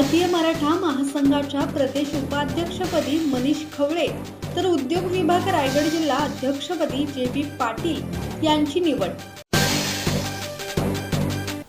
भारतीय मराठा महासंघाच्या प्रदेश उपाध्यक्षपदी मनीष खवळे तर उद्योग विभाग रायगड जिल्हा अध्यक्षपदी जे बी पाटील यांची निवड.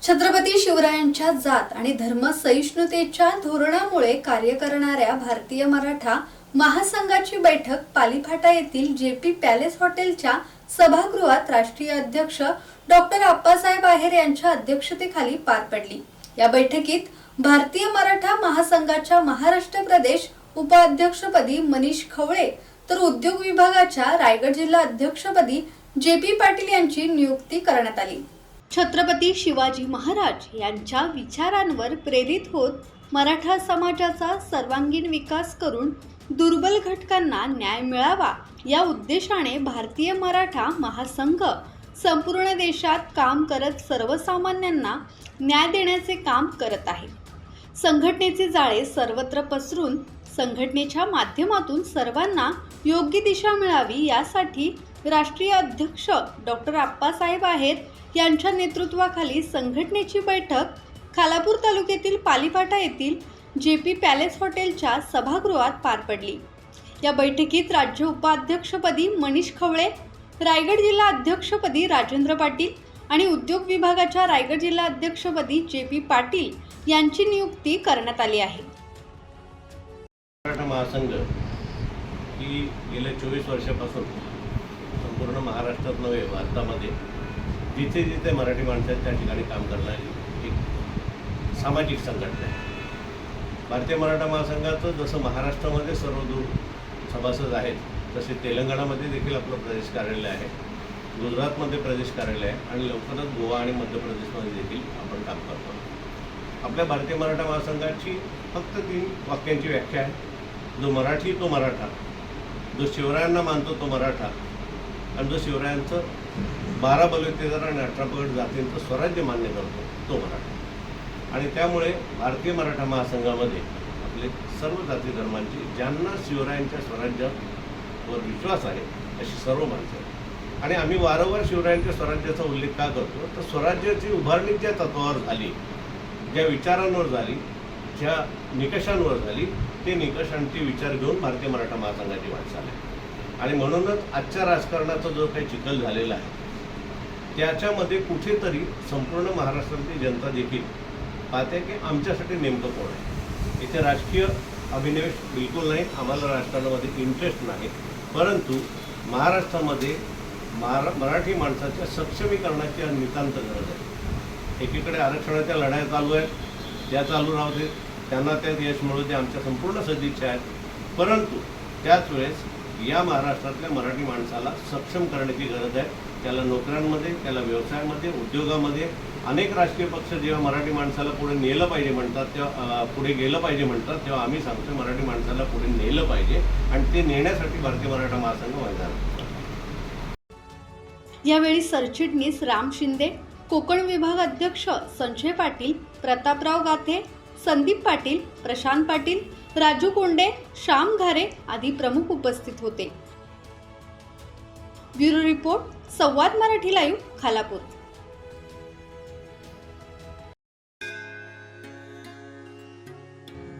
छत्रपती शिवरायांच्या जात आणि धर्म सहिष्णुतेच्या धोरणामुळे कार्य करणाऱ्या भारतीय मराठा महासंघाची बैठक पालीफाटा येथील जेपी पॅलेस हॉटेलच्या सभागृहात राष्ट्रीय अध्यक्ष डॉक्टर आप्पासाहेब आहेर यांच्या अध्यक्षतेखाली पार पडली. या बैठकीत भारतीय मराठा महासंघाच्या महाराष्ट्र प्रदेश उपाध्यक्षपदी मनीष खवळे तर उद्योग विभागाच्या रायगड जिल्हा अध्यक्षपदी जे पी पाटील यांची नियुक्ती करण्यात आली. छत्रपती शिवाजी महाराज यांच्या विचारांवर प्रेरित होत मराठा समाजाचा सर्वांगीण विकास करून दुर्बल घटकांना न्याय मिळावा या उद्देशाने भारतीय मराठा महासंघ संपूर्ण देशात काम करत सर्वसामान्यांना न्याय देण्याचे काम करत आहे. संघटनेचे जाळे सर्वत्र पसरून संघटनेच्या माध्यमातून सर्वांना योग्य दिशा मिळावी यासाठी राष्ट्रीय अध्यक्ष डॉक्टर आप्पासाहेब आहेत यांच्या नेतृत्वाखाली संघटनेची बैठक खालापूर तालुक्यातील पालीपाटा येथील जे पी पॅलेस हॉटेलच्या सभागृहात पार पडली. या बैठकीत राज्य उपाध्यक्षपदी मनीष खवळे रायगड जिल्हा अध्यक्षपदी राजेंद्र पाटील आणि उद्योग विभागाच्या रायगड जिल्हा अध्यक्षपदी जे पी पाटील यांची नियुक्ती करण्यात आली आहे. मराठा महासंघ ही गेल्या चोवीस वर्षापासून संपूर्ण महाराष्ट्रात नव्हे भारतामध्ये जिथे जिथे मराठी माणसं आहेत त्या ठिकाणी काम करणारी एक सामाजिक संघटना आहे. भारतीय मराठा महासंघाचं जसं महाराष्ट्रामध्ये सर्वदूर सभासद आहेत तसे तेलंगणामध्ये देखील आपलं प्रदेश कार्यालय आहे. गुजरातमध्ये प्रदेश कार्यालय आहे आणि लवकरच गोवा आणि मध्य प्रदेशमध्ये देखील आपण काम करतो. आपल्या भारतीय मराठा महासंघाची फक्त तीन वाक्यांची व्याख्या आहे. जो मराठी तो मराठा. जो शिवरायांना मानतो तो मराठा. आणि जो शिवरायांचं बारा बलुतेदार आणि अठरा पगड जातींचं स्वराज्य मान्य करतो तो मराठा. आणि त्यामुळे भारतीय मराठा महासंघामध्ये आपले सर्व जाती धर्मांची ज्यांना शिवरायांच्या वर विश्वास आहे अशी सर्व माणसं आणि आम्ही वारंवार शिवरायांच्या स्वराज्याचा उल्लेख का करतो? तर स्वराज्याची उभारणी ज्या तत्वावर झाली ज्या विचारांवर झाली ज्या निकषांवर झाली ते निकष आणि ते विचार घेऊन भारतीय मराठा महासंघाची वाटचाल आहे आणि म्हणूनच आजच्या राजकारणाचा जो काही चिखल झालेला आहे त्याच्यामध्ये कुठेतरी संपूर्ण महाराष्ट्रातली जनता देखील पाहते की आमच्यासाठी नेमकं कोण आहे. इथे राजकीय अभिनिवेश बिलकुल नाही आम्हाला राजकारणामध्ये इंटरेस्ट नाही. परंतु महाराष्ट्रामध्ये महारा मराठी माणसाच्या सक्षमीकरणाची नितांत गरज आहे. एकीकडे आरक्षणाच्या लढाया चालू आहेत त्या चालू राहू देत त्यांना त्यात यश मिळू दे आमच्या संपूर्ण सदिच्छा आहेत. परंतु त्याच वेळेस या महाराष्ट्रातल्या मराठी माणसाला सक्षम करण्याची गरज आहे. त्याला नोकऱ्यांमध्ये त्याला व्यवसायामध्ये उद्योगामध्ये अनेक राजकीय पक्ष जेव्हा मराठी माणसाला पुढे नेलं पाहिजे म्हणतात तेव्हा पुढे गेलं पाहिजे म्हणतात तेव्हा आम्ही सांगतो मराठी माणसाला पुढे नेलं पाहिजे आणि ते नेण्यासाठी भारतीय मराठा महासंघ मैदान यावेळी सरचिटणीस राम शिंदे कोकण विभाग अध्यक्ष संजय पाटील प्रतापराव गाथे संदीप पाटील प्रशांत पाटील राजू कोंडे श्याम घारे आदी प्रमुख उपस्थित होते. Bureau report Samvad Marathi live Khalapur.